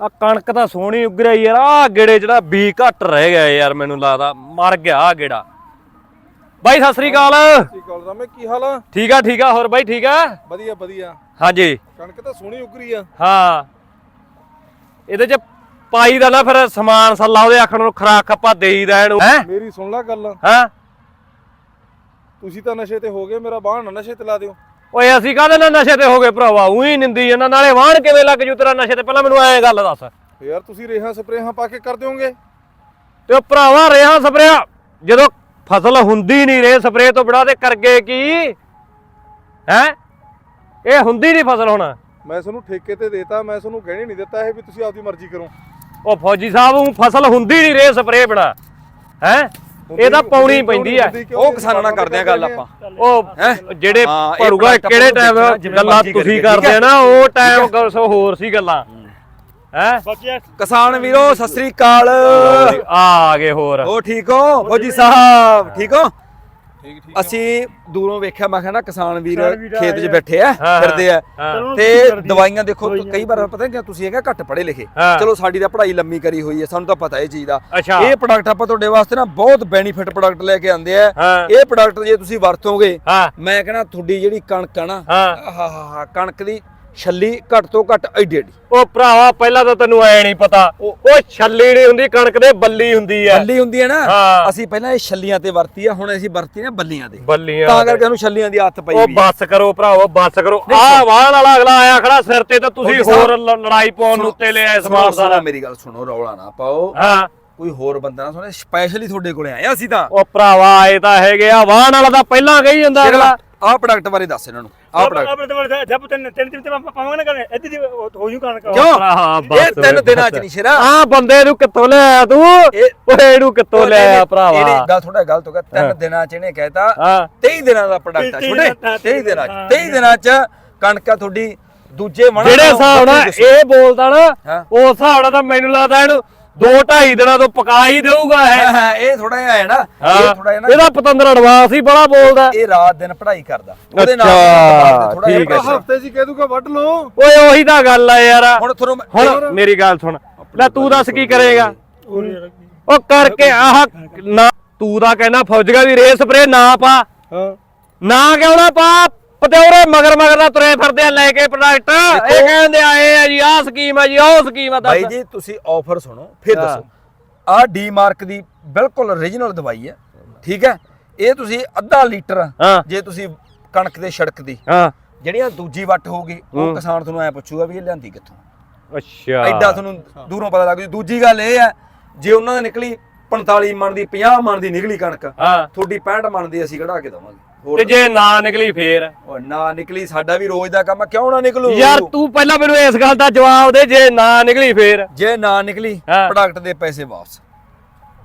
ਆ ਕਣਕ ਤਾਂ ਸੋਹਣੀ ਉਗਰਿਆ ਯਾਰ ਆ ਗੇੜੇ ਜਿਹੜਾ ਬੀ ਘੱਟ ਰਹਿ ਗਿਆ ਯਾਰ ਮੈਨੂੰ ਲੱਗਦਾ ਮਰ ਗਿਆ ਆ ਗੇੜਾ। ਬਾਈ ਸਤਿ ਸ੍ਰੀ ਅਕਾਲ। ਸ੍ਰੀ ਅਕਾਲ ਰਾਮੇ ਕੀ ਹਾਲ ਆ? ਠੀਕ ਆ ਠੀਕ ਆ ਹੋਰ ਬਾਈ ਠੀਕ ਆ? ਵਧੀਆ ਵਧੀਆ। ਹਾਂਜੀ। ਕਣਕ ਤਾਂ ਸੋਹਣੀ ਉਗਰੀ ਆ। ਹਾਂ। ਇਹਦੇ ਚ ਪਾਈ ਦਾ ਨਾ ਫਿਰ ਸਮਾਨ ਸੱਲਾ ਉਹਦੇ ਆਖਣ ਨੂੰ ਖਰਾਕ ਆਪਾਂ ਦੇਈਦਾ ਇਹਨੂੰ ਹੈ? ਮੇਰੀ ਸੁਣ ਲੈ ਗੱਲ। ਹਾਂ? ਤੁਸੀਂ ਤਾਂ ਨਸ਼ੇ ਤੇ ਹੋ ਗਏ ਮੇਰਾ ਬਾਹਰ ਨਾ ਨਸ਼ੇ ਤੇ ਲਾ ਦਿਓ। ਓਏ ਅਸੀਂ ਕਾਹਦੇ ਨਾਲ ਨਸ਼ੇ ਤੇ ਹੋ ਗਏ ਭਰਾਵਾ? ਉਹੀ ਨਿੰਦੀ ਇਹਨਾਂ ਨਾਲੇ ਵਾਹਣ ਕਿਵੇਂ ਲੱਗ ਜੂ ਤੇਰਾ ਨਸ਼ੇ ਤੇ? ਪਹਿਲਾਂ ਮੈਨੂੰ ਐਂ ਗੱਲ ਦੱਸ। ਯਾਰ ਤੁਸੀਂ ਰੇਹਾਂ ਸਪਰੇਹਾਂ ਪਾ ਕੇ ਕਰ ਦਿਓਗੇ? ਤੇ ਉਹ ਭਰਾਵਾ ਰੇਹਾਂ ਸਪਰੇਆ ਜਦੋਂ ਫਸਲ ਹੁੰਦੀ ਨਹੀਂ ਰੇ ਸਪਰੇ ਤੋਂ ਬਿਨਾ ਤੇ ਕਰਗੇ ਕੀ? ਹੈ? ਇਹ ਹੁੰਦੀ ਨਹੀਂ ਫਸਲ ਹੁਣ। ਮੈਂ ਤੁਹਾਨੂੰ ਠੇਕੇ ਤੇ ਦੇਤਾ ਮੈਂ ਤੁਹਾਨੂੰ ਗਹਿਣੇ ਨਹੀਂ ਦਿੱਤਾ ਇਹ ਵੀ ਤੁਸੀਂ ਆਪਦੀ ਮਰਜ਼ੀ ਕਰੋ। ਉਹ ਫੌਜੀ ਸਾਹਿਬ ਉਹ ਫਸਲ ਹੁੰਦੀ ਨਹੀਂ ਰੇ ਸਪਰੇ ਬਿਨਾ। ਹੈ? ਇਹ ਤਾਂ ਪਾਉਣੀ ਪੈਂਦੀ ਆ। ਉਹ ਕਿਸਾਨਾਂ ਨਾਲ ਕਰਦੇ ਆ ਗੱਲ ਆਪਾਂ। ਉਹ ਜਿਹੜੇ ਭਰੂਗਾ ਕਿਹੜੇ ਟਾਈਮ ਗੱਲਾਂ ਤੁਸੀਂ ਕਰਦੇ ਆ? ਨਾ ਉਹ ਟਾਈਮ ਹੋਰ ਸੀ ਗੱਲਾਂ। ਹੈ। ਕਿਸਾਨ ਵੀਰੋ ਸਤਿ ਸ੍ਰੀ ਅਕਾਲ। ਆ ਗਏ ਹੋਰ। ਹੋ ਠੀਕ ਹੋ? ਫੌਜੀ ਸਾਹਿਬ ਠੀਕ ਹੋ? ਅਸੀਂ ਦੂਰੋਂ ਵੇਖਿਆ ਮੈਂ ਕਹਿੰਦਾ ਕਿਸਾਨ ਵੀਰ ਖੇਤ 'ਚ ਬੈਠੇ ਆ ਫਿਰਦੇ ਆ। ਤੇ ਦਵਾਈਆਂ ਦੇਖੋ ਕਈ ਵਾਰ ਪਤਾ ਕਿ ਤੁਸੀਂ ਹੈਗਾ ਘੱਟ ਪੜ੍ਹੇ ਲਿਖੇ। ਚਲੋ ਸਾਡੀ ਤਾਂ ਪੜ੍ਹਾਈ ਲੰਮੀ ਕਰੀ ਹੋਈ ਹੈ ਸਾਨੂੰ ਤਾਂ ਪਤਾ ਇਹ ਚੀਜ਼ ਦਾ। ਇਹ ਪ੍ਰੋਡਕਟ ਆਪਾਂ ਤੁਹਾਡੇ ਵਾਸਤੇ ਨਾ ਬਹੁਤ ਬੈਨੀਫਿਟ ਪ੍ਰੋਡਕਟ ਲੈ ਕੇ ਆਂਦੇ ਆ। ਇਹ ਪ੍ਰੋਡਕਟ ਜੇ ਤੁਸੀਂ ਵਰਤੋਗੇ ਮੈਂ ਕਹਿੰਦਾ ਤੁਹਾਡੀ ਜਿਹੜੀ ਕਣਕ ਆ ਨਾ ਹਾਂ। ਆਹਾਹਾ ਕਣਕ ਦੀ ਛੱਲੀ ਘੱਟ ਤੋਂ ਘੱਟ ਐਡੀ ਐਡੀ। ਉਹ ਭਰਾਵਾ ਪਹਿਲਾਂ ਤਾਂ ਤੈਨੂੰ ਐ ਨਹੀਂ ਪਤਾ। ਉਹ ਛੱਲੀ ਨਹੀਂ ਹੁੰਦੀ ਕਣਕ ਦੇ ਬੱਲੀ ਹੁੰਦੀ ਐ ਬੱਲੀ ਹੁੰਦੀ ਹੈ ਨਾ। ਅਸੀਂ ਪਹਿਲਾਂ ਇਹ ਛੱਲੀਆਂ ਤੇ ਵਰਤੀ ਆ ਹੁਣ ਅਸੀਂ ਵਰਤੀ ਨਾ ਬੱਲੀਆਂ ਤੇ। ਬੱਲੀਆਂ ਤਾਂ ਕਰਕੇ ਉਹਨੂੰ ਛੱਲੀਆਂ ਦੀ ਹੱਥ ਪਈ ਉਹ ਆ। ਬੱਸ ਕਰੋ ਭਰਾਵਾ ਬੱਸ ਕਰੋ। ਆਹ ਵਾਹਣ ਵਾਲਾ ਅਗਲਾ ਆਇਆ ਖੜਾ ਸਿਰ ਤੇ ਤਾਂ ਤੁਸੀਂ ਹੋਰ ਲੜਾਈ ਪਾਉਣ ਨੂੰ ਉੱਤੇ ਲਿਆ ਸਮਾਨ ਸਾਰਾ। ਮੇਰੀ ਗੱਲ ਸੁਣੋ ਰੌਲਾ ਨਾ ਪਾਓ। ਹਾਂ। ਕੋਈ ਹੋਰ ਬੰਦਾ ਨਾ ਸੁਣੇ ਸਪੈਸ਼ਲੀ ਤੁਹਾਡੇ ਕੋਲੇ ਆਏ ਆ ਅਸੀਂ ਤਾਂ। ਉਹ ਭਰਾਵਾ ਆਏ ਤਾਂ ਹੈਗੇ ਆ। ਵਾਹਣ ਵਾਲਾ ਤਾਂ ਪਹਿਲਾਂ ਕਹੀ ਜਾਂਦਾ ਅਗਲਾ। ਆਹ ਪ੍ਰੋਡਕਟ ਬਾਰੇ ਦੱਸ ਇਹਨਾਂ ਨੂੰ। ਆਹ ਪ੍ਰੋਡਕਟ ਆਪਣੇ ਤੇ ਜਬ ਤਿੰਨ ਤਿੰਨ ਤਿੰਨ ਤੇ ਪਾਵਾਂਗੇ ਨਾ ਕਰਨੇ ਇੱਦੀ ਦੀ ਹੋ ਜੂ ਕਣਕ। ਕਿਉਂ? ਇਹ ਤਿੰਨ ਦਿਨਾਂ ਚ ਨਹੀਂ ਸ਼ੇਰਾ। ਆ ਬੰਦੇ ਨੂੰ ਕਿੱਥੋਂ ਲਿਆਇਆ ਤੂੰ? ਇਹ- ਓਏ ਇਹਨੂੰ ਕਿੱਥੋਂ ਲਿਆਇਆ ਭਰਾਵਾ? ਇਹਨੇ ਗੱਲ ਥੋੜਾ ਗਲਤ ਹੋ ਗਿਆ ਤਿੰਨ ਦਿਨਾਂ ਚ ਇਹਨੇ ਕਹਿਤਾ ਹਾਂ। 23 ਦਿਨਾਂ ਦਾ ਪ੍ਰੋਡਕਟ ਆ ਛੋਟੇ ਦਿਨਾਂ- 23 ਦਿਨਾਂ ਚ 23 ਦਿਨਾਂ ਚ ਕਣਕ ਆ ਤੁਹਾਡੀ। ਦੂਜੇ ਮਣਾ ਜਿਹੜੇ ਹਿਸਾਬ ਨਾਲ ਇਹ ਬੋਲਦਾ ਨਾ। ਉਸ ਹਿਸਾਬ ਨਾਲ ਤਾਂ ਮੈਨੂੰ ਲੱਗਦਾ ਇਹਨੂੰ 2 2.5 ਦਿਨਾਂ ਤੋਂ ਪਕਾ ਹੀ ਦੇਊਗਾ ਇਹ। ਇਹ ਥੋੜਾ ਜਿਹਾ ਹੈ ਨਾ ਇਹ ਥੋੜਾ ਜਿਹਾ ਨਾ ਇਹਦਾ ਪਤੰਦਰ ਐਡਵਾਂਸ ਹੀ ਬੜਾ ਬੋਲਦਾ। ਇਹ ਰਾਤ ਦਿਨ ਪੜ੍ਹਾਈ ਕਰਦਾ। ਅੱਛਾ, ਥੋੜਾ ਠੀਕ ਹੈ। ਜਿਹਾ ਹਫ਼ਤੇ ਜੀ ਕਹਿ ਦੂਗਾ ਵੱਢ ਲਓ। ਓਏ ਉਹੀ ਤਾਂ ਗੱਲ ਆ ਯਾਰ। ਹੁਣ ਤੁਹਾਨੂੰ ਹੁਣ ਮੇਰੀ ਗੱਲ ਸੁਣ। ਲੈ ਤੂੰ ਦੱਸ ਕੀ ਕਰੇਗਾ? ਉਹ ਕਰਕੇ ਆਹ ਨਾ ਤੂੰ ਤਾਂ ਕਹਿਣਾ ਫੌਜਗਾ ਵੀ ਰੇ ਸਪਰੇ ਨਾ ਪਾ। ਹਾਂ। ਨਾ ਕਿਉਂ ਨਾ ਪਾ? ਪਤਿਉਰੇ ਮਗਰ ਮਗਰ ਦਾ ਤੁਰੇ ਫਿਰਦੇ ਆ ਲੈ ਕੇ ਪ੍ਰੋਡਕਟ ਇਹ ਕਹਿੰਦੇ ਆਏ ਆ ਜੀ ਆਹ ਸਕੀਮ ਆ ਜੀ ਉਹ ਸਕੀਮ ਆ ਦੱਸ। ਜੀ ਤੁਸੀਂ ਆਫਰ ਸੁਣੋ ਫਿਰ। ਦੱਸੋ। ਆਹ ਡੀ ਮਾਰਕ ਦੀ ਬਿਲਕੁਲ origignal ਦਵਾਈ ਹੈ ਠੀਕ ਹੈ? ਇਹ ਤੁਸੀਂ ਅੱਧਾ ਲੀਟਰ ਜੇ ਤੁਸੀਂ ਕਣਕ ਦੇ ਛੜਕ ਦੀ ਹਾਂ। ਜਿਹੜੀਆਂ ਦੂਜੀ ਵੱਟ ਹੋਊਗੀ ਉਹ। ਕਿਸਾਨ ਤੁਹਾਨੂੰ ਐ ਪੁੱਛੂਗਾ ਵੀ ਇਹ ਲਿਆਂਦੀ ਕਿੱਥੋਂ? ਅੱਛਾ। ਐਡਾ ਤੁਹਾਨੂੰ ਦੂਰੋਂ ਪਤਾ ਲੱਗ ਜੂ। ਦੂਜੀ ਗੱਲ ਇਹ ਹੈ ਜੇ ਉਹਨਾਂ ਦੇ ਨਿਕਲੀ 45 ਮਣ ਦੀ 50 ਮਣ ਦੀ ਨਿਕਲੀ ਕਣਕ। ਹਾਂ। ਤੁਹਾਡੀ 65 ਮਣ ਦੀ ਅਸੀਂ ਕਢਾ ਕੇ ਦਵਾਂਗੇ। ਤੇ ਜੇ ਨਾ ਨਿਕਲੀ ਫੇਰ? ਉਹ ਨਾ ਨਿਕਲੀ ਸਾਡਾ ਵੀ ਰੋਜ਼ ਦਾ ਕੰਮ ਆ ਕਿਉਂ ਨਾ ਨਿਕਲੂ? ਯਾਰ ਤੂੰ ਪਹਿਲਾਂ ਮੈਨੂੰ ਇਸ ਗੱਲ ਦਾ ਜਵਾਬ ਦੇ ਜੇ ਨਾ ਨਿਕਲੀ ਫੇਰ। ਜੇ ਨਾ ਨਿਕਲੀ ਹਾਂ। ਪ੍ਰੋਡਕਟ ਦੇ ਪੈਸੇ ਵਾਪਸ।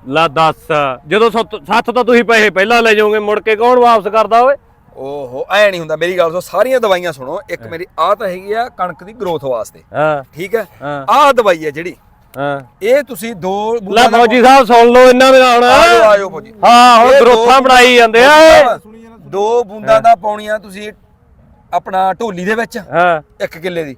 ਲਾ ਦੱਸ ਜਦੋਂ ਸੱਤ ਸੱਤ ਤਾਂ ਤੁਸੀਂ ਪੈਸੇ ਪਹਿਲਾਂ ਲੈ ਜਾਓਗੇ ਮੁੜ ਕੇ ਕੌਣ ਵਾਪਸ ਕਰਦਾ ਓਏ? ਓਹੋ ਐ ਨਹੀਂ ਹੁੰਦਾ ਮੇਰੀ ਗੱਲ ਸੁਣੋ ਸਾਰੀਆਂ ਦਵਾਈਆਂ ਸੁਣੋ ਇੱਕ ਮੇਰੀ ਆਹ ਤਾਂ ਹੈਗੀ ਆ ਕਣਕ ਦੀ ਗਰੋਥ ਵਾਸਤੇ। ਹਾਂ। ਠੀਕ ਹੈ? ਹਾਂ। ਆਹ ਦਵਾਈ ਹੈ ਜਿਹੜੀ ਹਾਂ। ਇਹ ਤੁਸੀਂ ਦੋ ਲੈ ਫੌਜੀ ਸਾਹਿਬ ਸੁਣ ਲਓ ਇਹਨਾਂ ਦੇ ਹੁਣ ਆਜੋ ਆਜੋ ਫੌਜੀ। ਹਾਂ ਹੁਣ ਗਰੋਥਾਂ ਬਣਾਈ ਜਾਂਦੇ ਆ। ਦੋ ਬੂੰਦਾਂ ਦਾ ਪਾਉਣੀਆਂ ਤੁਸੀਂ ਆਪਣਾ ਢੋਲੀ ਦੇ ਵਿੱਚ ਹਾਂ। ਇੱਕ ਕਿੱਲੇ ਦੀ।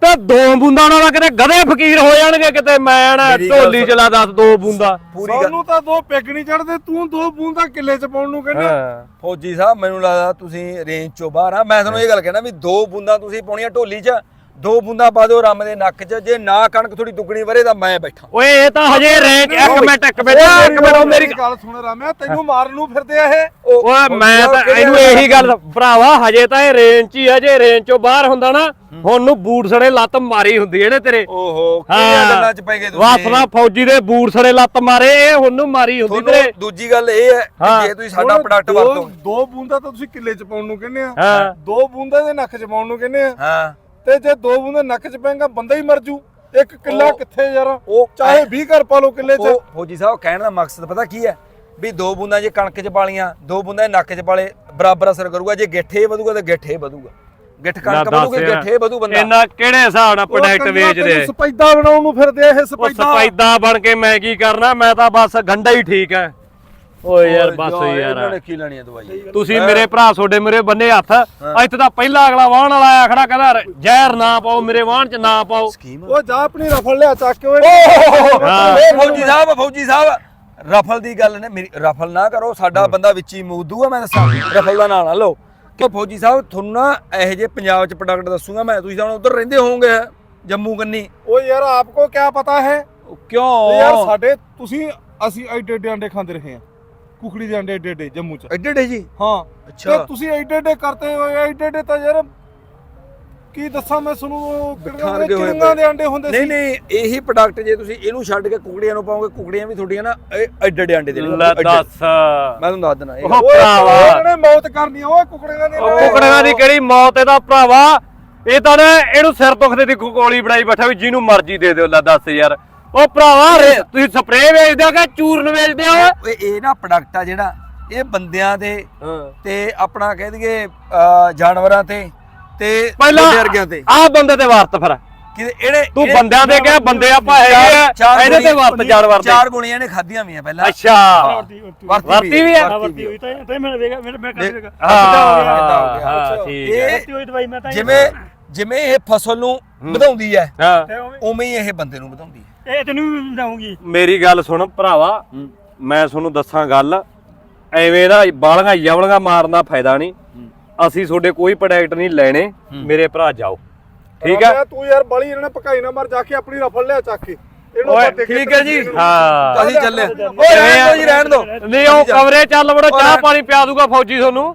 ਤੇ ਦੋ ਬੂੰਦਾਂ ਨਾਲ ਕਿਤੇ ਗਧੇ ਫਕੀਰ ਹੋ ਜਾਣਗੇ ਕਿਤੇ ਮੈਂ ਨਾ ਢੋਲੀ। ਚਲਾ ਦੱਸ ਦੋ ਬੂੰਦਾਂ। ਪੂਰੀ ਗੱਲ ਸਾਨੂੰ ਤਾਂ ਦੋ ਪੈਗ ਨਹੀਂ ਚੜਦੇ ਤੂੰ ਦੋ ਬੂੰਦਾਂ ਕਿੱਲੇ ਚ ਪਾਉਣ ਨੂੰ ਕਹਿੰਦਾ। ਹਾਂ। ਫੌਜੀ ਸਾਹਿਬ ਮੈਨੂੰ ਲੱਗਦਾ ਤੁਸੀਂ ਰੇਂਜ ਚੋਂ ਬਾਹਰ ਆ। ਮੈਂ ਤੁਹਾਨੂੰ ਇਹ ਗੱਲ ਕਹਿਣਾ ਵੀ ਦੋ ਬੂੰਦਾਂ ਤੁਸੀਂ ਪਾਉਣੀਆਂ ਢੋਲੀ 'ਚ ਦੋ ਬੂੰਦਾਂ ਪਾ ਦਿਓ ਰੰਮ ਦੇ ਨੱਕ 'ਚ ਜੇ ਨਾ ਕਣਕ ਥੋੜੀ ਦੁੱਗਣੀ ਵਰੇ ਤਾਂ ਮੈਂ ਬੈਠਾ। ਓਏ ਇਹ ਤਾਂ ਹਜੇ ਰੈਂਕ ਇੱਕ ਮਿੰਟ ਇੱਕ ਮਿੰਟ ਇੱਕ ਮਿੰਟ ਉਹ ਮੇਰੀ ਗੱਲ ਸੁਣ ਰਾਮਿਆ ਤੈਨੂੰ ਮਾਰਨ ਨੂੰ ਫਿਰਦੇ ਆ ਇਹ। ਓਏ ਮੈਂ ਤਾਂ ਇਹਨੂੰ ਇਹੀ ਗੱਲ ਭਰਾਵਾ ਹਜੇ ਤਾਂ ਇਹ ਰੇਂਜ 'ਚ ਹੀ ਆ ਜੇ ਰੇਂਜ 'ਚੋਂ ਬਾਹਰ ਹੁੰਦਾ ਨਾ ਹੁਣ ਨੂੰ ਬੂਟ ਸੜੇ ਲੱਤ ਮਾਰੀ ਹੁੰਦੀ ਇਹਨੇ ਤੇਰੇ। ਓਹੋ ਕਿਹੜੀਆਂ ਗੱਲਾਂ 'ਚ ਪੈ ਗਏ ਤੁਸੀਂ? ਵਾਸਨਾ ਫੌਜੀ ਦੇ ਬੂਟ ਸੜੇ ਲੱਤ ਮਾਰੇ ਇਹ ਹੁਣ ਨੂੰ ਮਾਰੀ ਹੁੰਦੀ ਤੇਰੇ। ਦੂਜੀ ਗੱਲ ਇਹ ਹੈ। ਕਿ ਜੇ ਤੁਸੀਂ ਸਾਡਾ ਪ੍ਰੋਡਕਟ ਦੋ- ਵਰਤੋ ਦੋ ਬੂੰਦਾਂ ਤਾਂ ਤੁਸੀਂ ਕਿੱਲੇ ਚ ਪਾਉਣ ਨੂੰ ਕਹਿੰਦੇ ਆ। ਹਾਂ। ਦੋ ਬੂੰਦਾਂ ਦੇ ਨੱਕ ਚ ਪਾਉਣ ਨੂੰ ਕਹਿੰਦੇ ਆ। ਹਾਂ। ਤੇ ਜੇ ਦੋ ਬੂੰਦਾਂ ਨੱਕ ਚ ਪੈਂਗਾ ਬੰਦਾ ਹੀ ਮਰ ਜੂ। ਇੱਕ ਕਿੱਲਾ ਉਹ- ਕਿੱਥੇ ਯਾਰ? ਉਹ ਚਾਹੇ 20 ਘਰ ਪਾ ਲਓ ਕਿੱਲੇ ਚ। ਉਹ ਫੌਜੀ ਸਾਹਿਬ ਕਹਿਣ ਦਾ ਮਕਸਦ ਪਤਾ ਕੀ ਹੈ? ਵੀ ਦੋ ਬੂੰਦਾਂ ਜੇ ਕਣਕ 'ਚ ਪਾਲੀਆਂ ਦੋ ਬੂੰਦਾਂ ਨੱਕ 'ਚ ਪਾਲੇ ਬਰਾਬਰ ਅਸਰ ਕਰੂਗਾ। ਜੇ ਗਿੱਠੇ ਵਧੂਗਾ ਤਾਂ ਗਿੱਠੇ ਵਧੂਗਾ। ਗਿੱਠ ਕਣਕ ਵਧੂਗੀ। ਗਿੱਠੇ ਵਧੂ ਬੰਦਾ। ਇਹਨਾਂ ਕਿਹੜੇ ਹਿਸਾਬ ਨਾਲ ਪ੍ਰੋਡਕਟ ਵੇਚਦੇ? ਆ? ਸਪੈਦਾ ਬਣਾਉਣ ਨੂੰ ਫਿਰਦੇ ਆ ਇਹ ਉਹ ਸਪੈਦਾ ਸਪੈਦਾ ਬਣ ਕੇ ਮੈਂ ਕੀ ਕਰਨਾ? ਮੈਂ ਤਾਂ ਬਸ ਗੰਡਾ ਹੀ ਠੀਕ ਹੈ। ਓਏ ਯਾਰ ਬਸ ਯਾਰ। ਇਹਨਾਂ ਨੇ ਕੀ ਲੈਣੀ ਆ ਦਵਾਈ ਤੁਸੀਂ ਮੇਰੇ ਭਰਾ ਤੁਹਾਡੇ ਮੇਰੇ ਬੰਨੇ ਹੱਥ। ਇੱਥੇ ਤਾਂ ਪਹਿਲਾ ਅਗਲਾ ਵਾਹਣ ਵਾਲਾ ਆਇਆ ਖੜਾ ਕਹਿੰਦਾ ਜ਼ਹਿਰ ਨਾ ਪਾਓ ਮੇਰੇ ਵਾਹਣ 'ਚ ਨਾ ਪਾਓ। ਉਹ ਜਾ ਆਪਣੀ ਰਫਲ ਲਿਆ ਚੱਕ ਕੇ ਓਏ ਹਾਂ। ਫੌਜੀ ਸਾਹਿਬ ਫੌਜੀ ਸਾਹਿਬ ਰਫਲ ਦੀ ਗੱਲ ਨੇ ਮੇਰੀ ਰਫਲ ਨਾ ਕਰੋ ਸਾਡਾ ਬੰਦਾ ਵਿੱਚ ਹੀ ਮੂਦੂ ਆ ਮੈਂ ਦੱਸਾਂ। ਰਫਲ ਦਾ ਨਾਂ ਨਾ ਲਓ। ਕਿ ਫੌਜੀ ਸਾਹਿਬ ਤੁਹਾਨੂੰ ਨਾ ਇਹੋ ਜਿਹੇ ਪੰਜਾਬ ਚ ਪ੍ਰੋਡਕਟ ਦੱਸੂਗਾ ਮੈਂ। ਤੁਸੀਂ ਤਾਂ ਹੁਣ ਉਧਰ ਰਹਿੰਦੇ ਹੋਵੋਗੇ ਜੰਮੂ ਕੰਨੀ। ਓਏ ਯਾਰ ਆਪਕੋ ਕੀ ਪਤਾ ਹੈ? ਉਹ ਕਿਉਂ? ਯਾਰ ਸਾਡੇ ਤੁਸੀਂ ਅਸੀਂ ਐਡੇ ਐਡੇ ਅੰਡੇ ਖਾਂਦੇ ਰਹੇ ਹਾਂ। ਕੁਕੜੀ ਦੇ ਅੰਡੇ ਐਡੇ ਐਡੇ ਜੰਮੂ ਚ। ਐਡੇ ਐਡੇ ਜੀ? ਹਾਂ। ਅੱਛਾ। ਤੇ ਤੁਸੀਂ ਐਡੇ ਐਡੇ ਕਰਤੇ ਹੋਏ ਐਡੇ ਐਡੇ ਤਾਂ ਯਾਰ ਕੀ ਦੱਸਾਂ ਮੈਂ ਤੁਹਾਨੂੰ ਮਿੱਠਾ ਲੱਗੇ ਹੋਏ ਕਿੰਨਾਂ ਦੇ ਅੰਡੇ ਹੁੰਦੇ ਨਹੀਂ ਸੀ। ਨਹੀਂ ਇਹੀ ਪ੍ਰੋਡਕਟ ਜੇ ਤੁਸੀਂ ਇਹਨੂੰ ਛੱਡ ਕੇ ਕੁਕੜੀਆਂ ਨੂੰ ਪਾਓਗੇ ਕੁਕੜੀਆਂ ਵੀ ਤੁਹਾਡੀਆਂ ਨਾ ਇਹ ਐਡੇ ਐਡੇ ਅੰਡੇ ਦੇਣਗੀਆਂ ਲੈ ਐਡੇ- ਦੱਸ। ਮੈਂ ਤੁਹਾਨੂੰ ਦੱਸ ਦਿੰਦਾ ਇਹ ਉਹ। ਓਏ ਭਰਾਵਾ। ਉਹਨੇ ਮੌਤ ਕਰਨੀ ਆ ਓਏ ਕੁਕੜੀਆਂ ਦੇ ਉਹ ਕੁਕੜੀਆਂ ਦੀ ਕਿਹੜੀ ਮੌਤ ਇਹਦਾ ਭਰਾਵਾ? ਇਹ ਤਾਂ ਨਾ ਇਹਨੂੰ ਸਿਰ ਦੁਖਦੇ ਦੀ ਗੋਲੀ ਬਣਾਈ ਬੈਠਾ ਵੀ ਜਿਹਨੂੰ ਮਰਜ਼ੀ ਦੇ ਦਿਓ ਲੈ ਦੱਸ ਯਾਰ। ਉਹ ਭਰਾਵਾ ਰੇ- ਤੁਸੀਂ ਸਪਰੇਅ ਵੇਚਦੇ ਹੋ ਕਿ ਚੂਰਨ ਵੇਚਦੇ ਹੋ? ਓਏ ਇਹ ਨਾ ਪ੍ਰੋਡਕਟ ਆ ਜਿਹੜਾ ਇਹ ਬੰਦਿਆਂ ਦੇ ਹਾਂ। ਤੇ ਆਪਣਾ ਕਹਿ ਦਈਏ ਅਹ, ਜਾਨਵਰਾਂ ਤੇ ਤੇ ਪਹਿਲਾਂ ਵਰਗਿਆਂ ਤੇ। ਆਹ ਬੰਦੇ ਤੇ ਵਰਤ ਫਿਰ। ਕਿ ਇਹਨੇ ਤੂੰ ਬੰਦਿਆਂ ਦੇ ਕਿਹਾ ਬੰਦੇ ਆਪਾਂ ਹੈਗੇ ਆ ਇਹਦੇ ਤੇ ਵਰਤ ਜਾਨਵਰ ਦੇ। ਚਾਰ ਗੋਲੀਆਂ ਨੇ ਖਾਧੀਆਂ ਵੀ ਆ ਪਹਿਲਾਂ। ਅੱਛਾ। ਵਰਤੀ ਵੀ ਆ? ਵਰਤੀ ਹੋਈ ਤਾਂ ਤਾਂ ਮੈਂ ਮੇਰੇ ਮੈਂ ਕਰ ਦੇਖ। ਹਾਂ। ਹਾਂ ਠੀਕ ਹੈ ਇਹ ਵਰਤੀ ਹੋਈ ਦਵਾਈ ਮੈਂ ਤਾਂ ਜਿਵੇਂ ਜਿਵੇਂ ਇਹ ਫਸਲ ਨੂੰ ਵਧਾਉਂਦੀ ਹੈ ਉਵੇਂ- ਉਵੇਂ ਹੀ ਇਹ ਬੰਦੇ ਨੂੰ ਵਧਾਉਂਦੀ ਹੈ। ਇਹ ਤੈਨੂੰ ਵੀ ਦਊਂਗੀ ਮੇਰੀ ਗੱਲ ਸੁਣ ਭਰਾਵਾ ਮੈਂ ਤੁਹਾਨੂੰ ਦੱਸਾਂ ਗੱਲ ਐਵੇਂ ਨਾ ਬਾਲੀਆਂ ਯਵਲੀਆਂ ਮਾਰਨ ਦਾ ਫਾਇਦਾ ਨਹੀਂ। ਅਸੀਂ ਤੁਹਾਡੇ ਕੋਈ ਪ੍ਰੋਡਕਟ ਨਹੀਂ ਲੈਣੇ ਮੇਰੇ ਭਰਾ ਜਾਓ। ਠੀਕ ਹੈ? ਤੂੰ ਯਾਰ ਬੜੀ ਇਹਨਾਂ ਨੇ ਪਕਾਈ ਨਾ ਮਰ ਜਾ ਕੇ ਆਪਣੀ ਰਫਲ ਲਿਆ ਚੱਕ ਕੇ। ਠੀਕ ਹੈ ਜੀ। ਹਾਂ। ਅਸੀਂ ਚੱਲੇ। ਓਏ ਰਹਿਣ ਦਿਓ ਜੀ ਰਹਿਣ ਦਿਓ। ਨਹੀਂ ਉਹ ਕਮਰੇ ਚੱਲ ਬੜਾ ਚਾਹ ਪਾਣੀ ਪਿਆ ਦੂਗਾ ਫੌਜੀ ਤੁਹਾਨੂੰ।